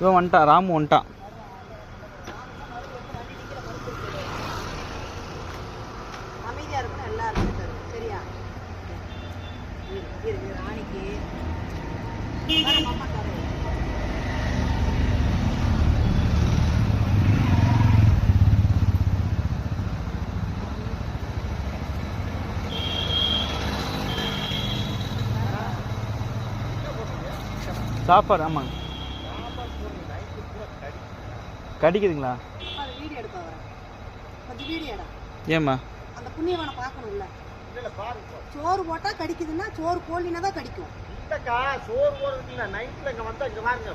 இவன் வந்துட்டான் ராமு வந்துட்டான் அமைதியா இருக்கணும் கடிக்குதுங்களா? அது வீடியோ எடுக்க வரேன் கொஞ்சம் வீடியோ எடா. ஏம்மா? அந்த புண்ணியவனை பார்க்கணும்ல. சோறு போட்டா கடிக்குதுன்னா சோறு போடலினா தான் கடிக்கும். இல்லக்கா சோறு போடுறதுல நைட்ல இங்க வந்தா இங்க பாருங்க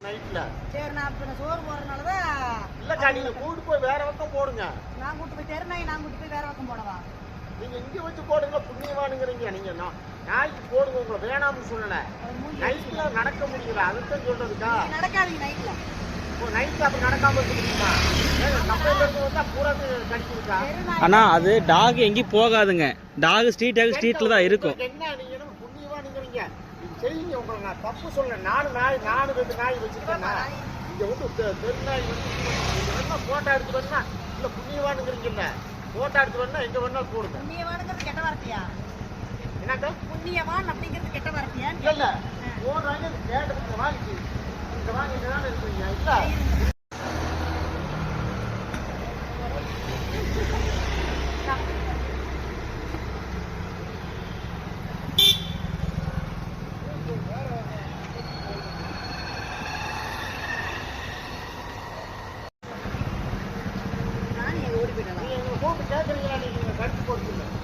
நைட்ல சரி நான் இப்போ சோறு போடுறதுனால தான் இல்லக்கா நீங்க கூட்டு போய் வேற பக்கம் போடுங்க. நான் கூட்டு போய் தெருநாய் நான் கூட்டு போய் வேற பக்கம் போடவா? நீங்க இங்க வச்சு போடுங்க புண்ணியவானுங்கிறீங்க. நீங்க நா- நாய்க்கு போடுங்க உங்களை வேணாம்னு சொல்லல. நைட்ல நடக்க முடியல அதுதான் சொல்றதுக்கா? நடக்காதீங்க நைட்ல அண்ணா அது டாக் எங்கேயும் போகாதுங்க. டாக் ஸ்ட்ரீட் டாக் ஸ்ட்ரீட்டில் தான் இருக்கும். செய்யுங்க உங்களை நான் தப்பு சொல்லல. நாலு நாய் நாலு ரெண்டு நாய் வச்சிருக்கேன்னா இங்க வந்து தெ- தெரு நாய் வந்து வேணா போட்டோ எடுத்து வேணா இல்ல புண்ணியவானுங்கிறீங்கல்ல போட்டோ எடுத்து வேணா எங்க வேணாலும் போடுங்க. புண்ணியவானுங்கிறது கெட்ட வார்த்தையா? என்னக்கா புண்ணியவான் அப்படிங்கிறது கெட்ட வார்த்தையா இல்ல இல்ல. போடுறாங்க கேட்டதுக்கு போட்டு கேட்குறீங்களா நீங்கள் கருத்து போட்டுருங்க